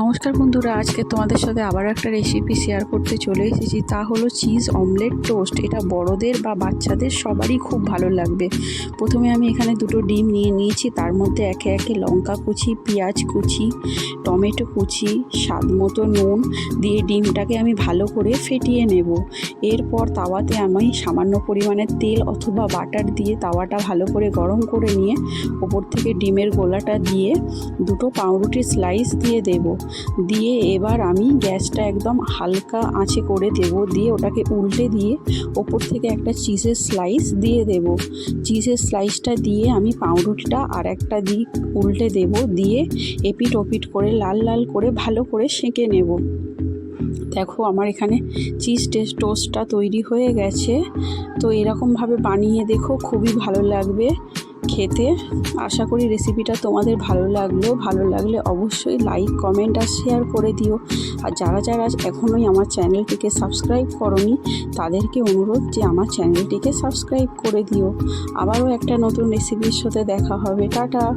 নমস্কার বন্ধুরা, আজকে তোমাদের সাথে আবার একটা রেসিপি শেয়ার করতে চলে এসেছি। তা হলো চিজ অমলেট টোস্ট এটা বড়দের বা বাচ্চাদের সবারই খুব ভালো লাগবে। প্রথমে আমি এখানে দুটো ডিম নিয়ে নিয়েছি। তার মধ্যে একে একে লঙ্কা কুচি, পেঁয়াজ কুচি, টমেটো কুচি, স্বাদ মতো নুন দিয়ে ডিমটাকে আমি ভালো করে ফেটিয়ে নেব। এরপর তাওয়াতে আমি সামান্য পরিমাণে তেল অথবা বাটার দিয়ে তাওয়াটা ভালো করে গরম করে নিয়ে ওপর থেকে ডিমের গোলাটা দিয়ে দুটো পাউরুটির স্লাইস দিয়ে দেবো। দিয়ে এবার আমি গ্যাসটা একদম হালকা আঁচে করে দেব। দিয়ে ওটাকে উল্টে দিয়ে ওপর থেকে একটা চিজের স্লাইস দিয়ে দেব। চিজের স্লাইসটা দিয়ে আমি পাউরুটিটা আর একটা দিক উল্টে দেব। দিয়ে এপিট ওপিট করে লাল লাল করে ভালো করে সেঁকে নেব। দেখো আমার এখানে চিজ টেস্ট টোস্টটা তৈরি হয়ে গেছে। তো এরকমভাবে বানিয়ে দেখো, খুবই ভালো লাগবে খেতে। আশা করি রেসিপিটা তোমাদের ভালো লাগল। ভালো লাগলে অবশ্যই লাইক কমেন্ট আর শেয়ার করে দিও। আর যারা যারা এখনোই আমার চ্যানেলটিকে সাবস্ক্রাইব করনি, তাদেরকে অনুরোধ যে আমার চ্যানেলটিকে সাবস্ক্রাইব করে দিও। আবারও একটা নতুন রেসিপির সাথে দেখা হবে। টাটা!